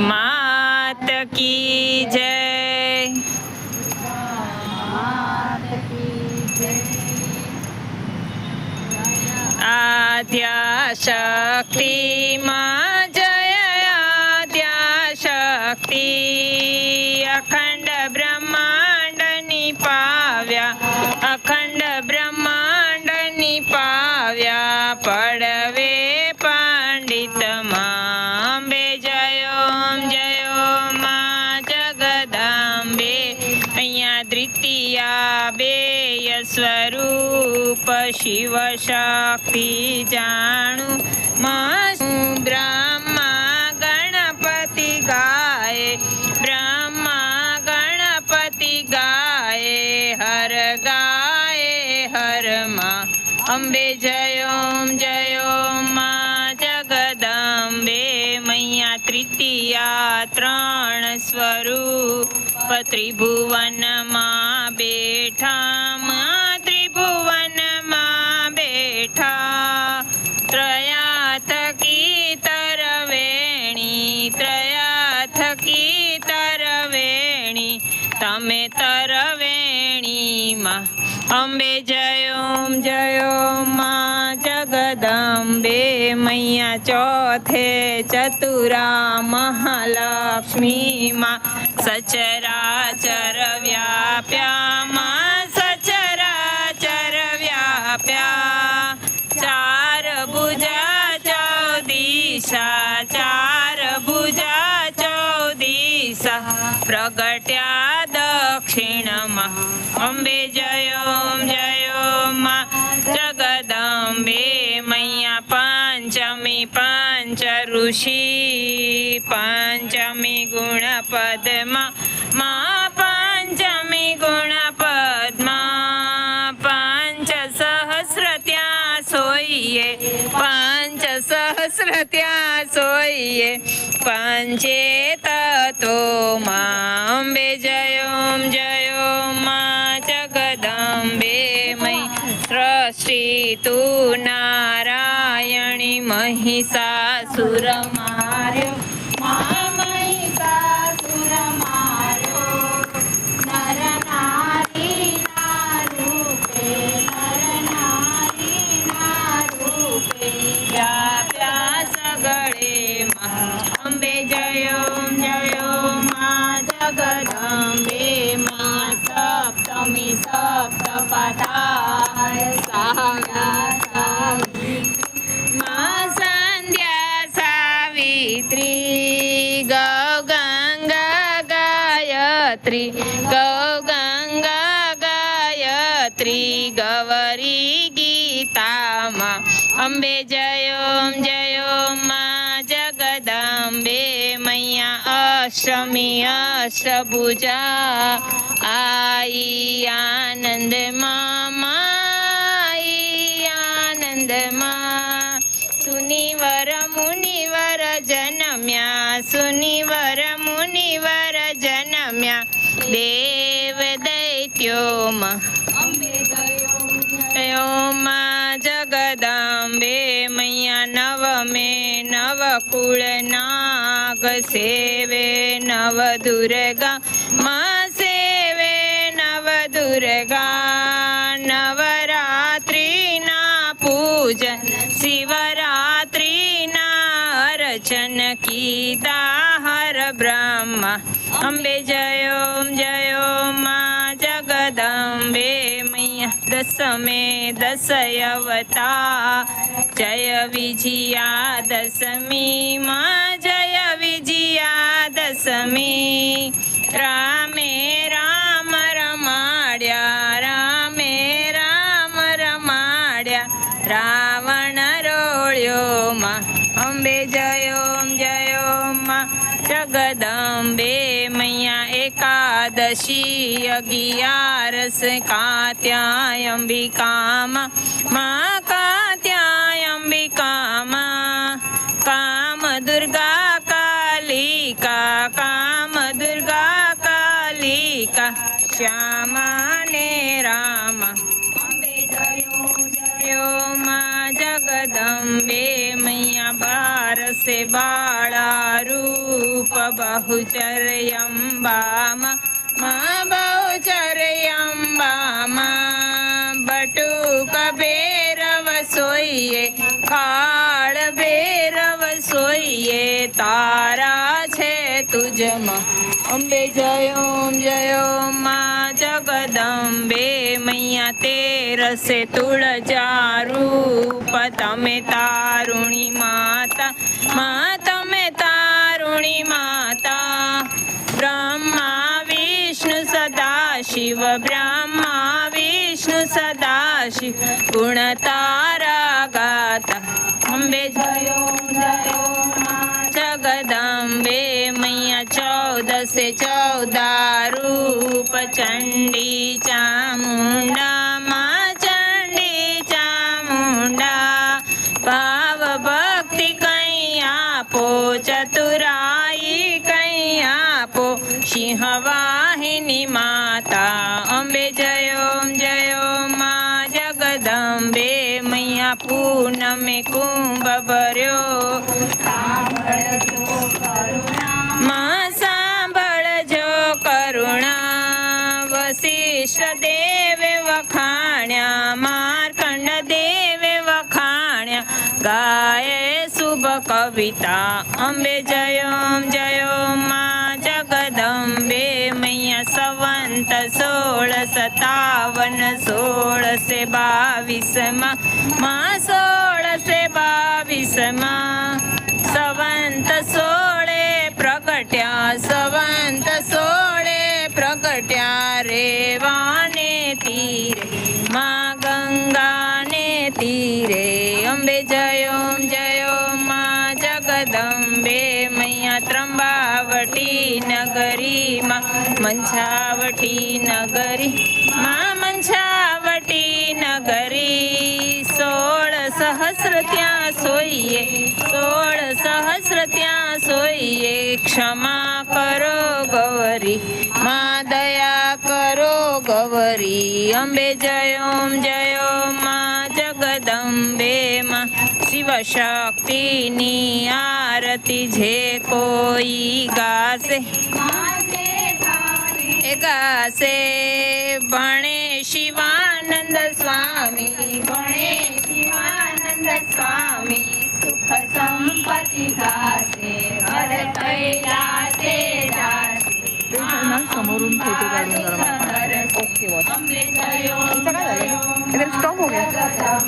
मात की जय। आद्या शक्ति रूप शिव शक्ति जाणु। मासु ब्रह्मा गणपति गाए ब्रह्मा गणपति गाए हर गाए हर माँ। अम्बे जय ओम जय ओम माँ, जगदम्बे। मैया तृतीया त्रण स्वरूप। त्रिभुवन माँ बेठाम चौथे चतुरा महालक्ष्मी माँ। मा सचराचर व्याप्या सचरा सचराचर व्याप्या। चार भुजा चौदिशा। पंचमी गुण पद्मा मा पञ्चमी गुणपद्मा, पञ्चसहस्रत्या सोये पञ्चसहस्रत्या सोये पंचे तो मांबे जयों, जयो माँ जगदम्बे मई सृष्टि तु नारायणी महिषासुरमा ગાયત્રી. ગૌ ગંગા ગાયત્રી ગૌરી ગીતામાં. અંબે જયો જયો માં જગદંબે મૈયા અષ્ટમી અષ્ટભુજા. આઈ આનંદ માઈ દેવ દૈત્યોમાં. માં જગદંબે મૈયા નવ મે નવ કુળ નાગ સેવે નવ દુર્ગા માં સેવે નવ દુર્ગા મૈયા દસમે દસ અવતાર જય વિજયા દસમી માં જય વિજયા દસમી રામે રામ રમાડ્યા રામે રામ રમાડ્યા રાવણ રોળ્યો માં અંબે જયો જયો માં જગદંબે એકાદશી અગિયારસ કાત્યાય અંબિકામાં મા કાત્યાય અંબિકામાં કામ દુર્ગા કાલિકા કામ દુર્ગા કાલિકા શ્યામા ને રામા માં જગદંબે મૈયા બારસે બાળા રૂપ બહુચર્યંબામાં મા બટુક સોઈએ કાળ ભેરવ સોઈએ, તારા છે તુજમાં. અંબે જય જયો માં જગદંબે, મૈયા તેરસે તુળ ચારૂપ તમે તારુણી માતા મા શિવ ગુણ તારા ગાતા અંબે જગદંબે મૈયા ચૌદસે ચૌદા ચંડી ચામુંડા દેવે વખાણ્યા માર્કંડ દેવે વખાણ્યા ગાયે શુભ કવિતા અંબે જયો જયો માં જગદંબે મૈયા સવંત સોળ સતાવન સોળસે બાવીસમાં માં સોળસે બાવીસમાં તીરે મા ગંગાને તીરે અંબે જયો જયો માં જગદંબે મૈયા ત્રંબાવટી નગરીમાં મંછાવટી નગરી માં મંછાવટી નગરી સોળ સહસ્ર ત્યાં સોઈએ સોળ સહસ્ર ત્યાં સોઈએ ક્ષમા કરો ગૌરી માં हरी अंबे जय ओम जय ओम मा जगदंबे मा। शिवशक्तिनी आरती झे कोई गासे। गासे भणे शिवानंद स्वामी भणे शिवानंद स्वामी सुख संपत्ति गासे हर कैलासे जासे समोरून फोटो काढून की वॉच ऐसा काय झालं इधर स्टॉप हो गया